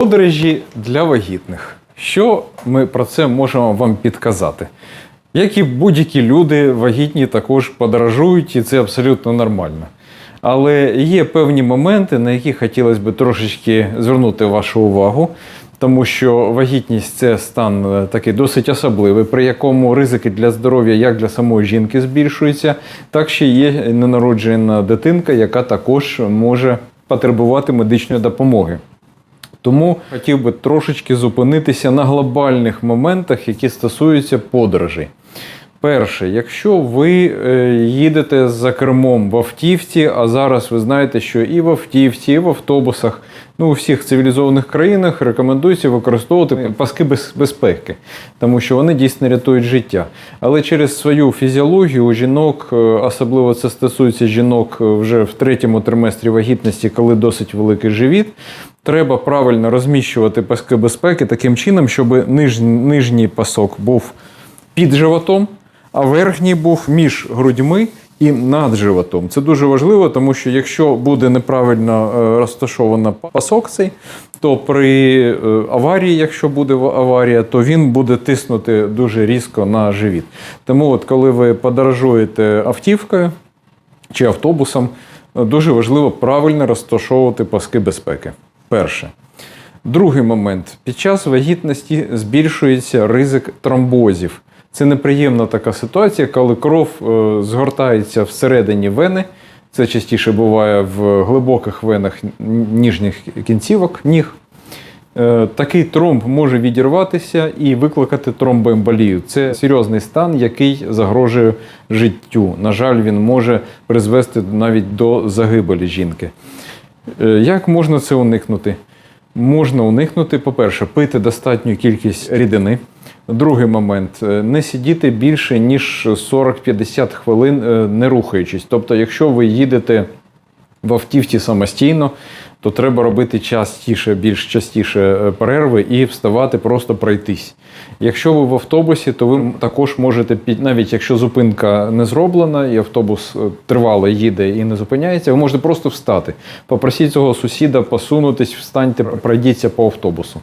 Подорожі для вагітних. Що ми про це можемо вам підказати? Як і будь-які люди, вагітні також подорожують, і це абсолютно нормально. Але є певні моменти, на які хотілося б трошечки звернути вашу увагу, тому що вагітність це стан е, такий досить особливий, при якому ризики для здоров'я як для самої жінки збільшуються, так ще є ненароджена дитинка, яка також може потребувати медичної допомоги. Тому хотів би трошечки зупинитися на глобальних моментах, які стосуються подорожей. Перше, якщо ви е, їдете за кермом в автівці, а зараз ви знаєте, що і в автівці, і в автобусах, ну у всіх цивілізованих країнах рекомендується використовувати паски без- безпеки, тому що вони дійсно рятують життя. Але через свою фізіологію у жінок, е, особливо це стосується жінок е, вже в третьому триместрі вагітності, коли досить великий живіт. Треба правильно розміщувати паски безпеки таким чином, щоб ниж, нижній пасок був під животом, а верхній був між грудьми і над животом. Це дуже важливо, тому що якщо буде неправильно е, розташовано пасок цей, то при е, аварії, якщо буде аварія, то він буде тиснути дуже різко на живіт. Тому, от коли ви подорожуєте автівкою чи автобусом, е, дуже важливо правильно розташовувати паски безпеки. Перше. Другий момент. Під час вагітності збільшується ризик тромбозів. Це неприємна така ситуація, коли кров е, згортається всередині вени. Це частіше буває в глибоких венах ніжніх кінцівок ніг. Е, Такий тромб може відірватися і викликати тромбоемболію. Це серйозний стан, який загрожує життю. На жаль, він може призвести навіть до загибелі жінки. Е, Як можна це уникнути? Можна уникнути, по-перше, пити достатню кількість рідини. Другий момент е, не сидіти більше ніж 40-50 хвилин, е, не рухаючись. Тобто, якщо ви їдете в автівці самостійно, то треба робити частіше, більш частіше е, перерви і вставати, просто пройтись. Якщо ви в автобусі, то ви також можете під навіть якщо зупинка не зроблена, і автобус е, тривало їде і не зупиняється, ви можете просто встати. Попросіть цього сусіда посунутись, встаньте, пройдіться по автобусу.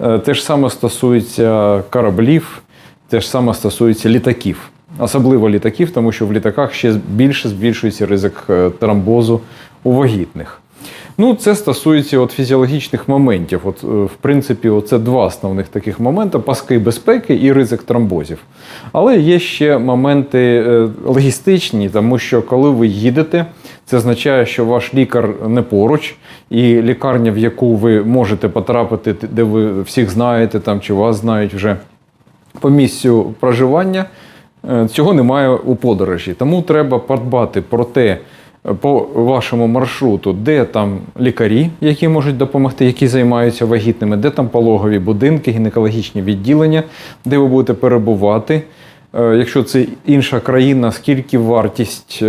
Е, Те ж саме стосується кораблів, те ж саме стосується літаків. Особливо літаків, тому що в літаках ще більше збільшується ризик е, тромбозу у вагітних. Ну, це стосується от фізіологічних моментів. От, е, в принципі, це два основних таких моменти: паски безпеки і ризик тромбозів. Але є ще моменти е, логістичні, тому що коли ви їдете, це означає, що ваш лікар не поруч, і лікарня, в яку ви можете потрапити, де ви всіх знаєте там чи вас знають вже по місцю проживання. Е, Цього немає у подорожі. Тому треба подбати про те, е, по вашому маршруту, де там лікарі, які можуть допомогти, які займаються вагітними, де там пологові будинки, гінекологічні відділення, де ви будете перебувати. Е, Якщо це інша країна, скільки вартість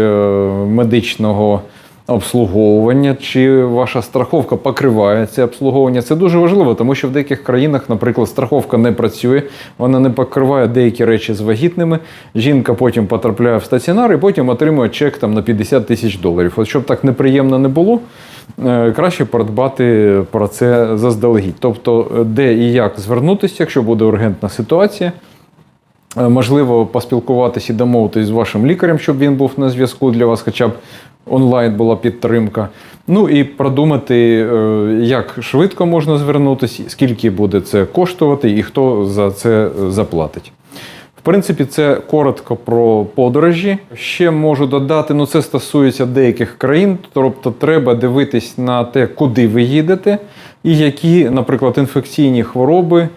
медичного обслуговування, чи ваша страховка покриває це обслуговування. Це дуже важливо, тому що в деяких країнах, наприклад, страховка не працює, вона не покриває деякі речі з вагітними. Жінка потім потрапляє в стаціонар і потім отримує чек там на 50 тисяч доларів. От щоб так неприємно не було, е, краще подбати про це заздалегідь. Тобто, е, де і як звернутися, якщо буде ургентна ситуація. Е, Можливо, поспілкуватися і домовитись з вашим лікарем, щоб він був на зв'язку для вас, хоча б онлайн була підтримка. Ну і продумати, е, як швидко можна звернутися, скільки буде це коштувати і хто за це заплатить. В принципі, це коротко про подорожі. Ще можу додати, ну це стосується деяких країн, тобто треба дивитись на те, куди ви їдете, і які, наприклад, інфекційні хвороби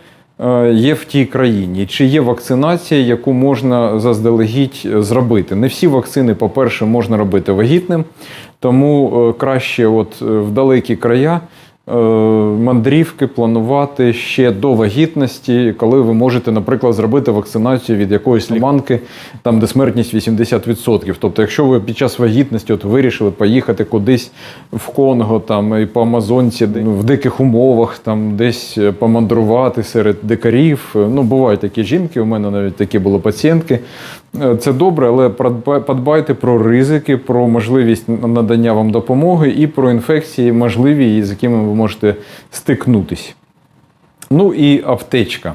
є в тій країні, чи є вакцинація, яку можна заздалегідь зробити. Не всі вакцини, по-перше, можна робити вагітним, тому е, краще, от е, в далекі края. Е, Мандрівки планувати ще до вагітності, коли ви можете, наприклад, зробити вакцинацію від якоїсь ліманки, там де смертність 80%. Тобто, якщо ви під час вагітності от вирішили поїхати кудись в Конго, там і по Амазонці, в диких умовах, там десь е, помандрувати серед дикарів. Е, Ну, бувають такі жінки, у мене навіть такі були пацієнтки. Е, Це добре, але подбайте про ризики, про можливість надання вам допомоги і про інфекції, можливі, з якими ви можете стикнутись. Ну і аптечка.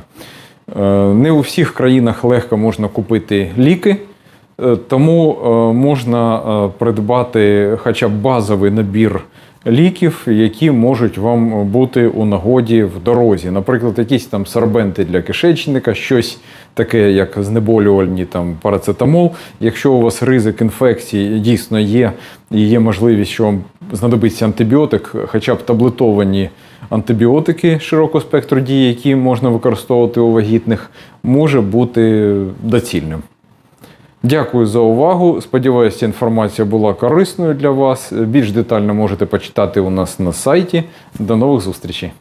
Е, Не у всіх країнах легко можна купити ліки, е, тому можна придбати хоча б базовий набір ліків, які можуть вам бути у нагоді в дорозі. Наприклад, якісь там сорбенти для кишечника, щось таке, як знеболювальні там парацетамол. Якщо у вас ризик інфекції дійсно є, і є можливість, що вам знадобиться антибіотик, хоча б таблетовані антибіотики широкого спектру дії, які можна використовувати у вагітних, може бути доцільним. Дякую за увагу. Сподіваюся, інформація була корисною для вас. Більш детально можете почитати у нас на сайті. До нових зустрічей!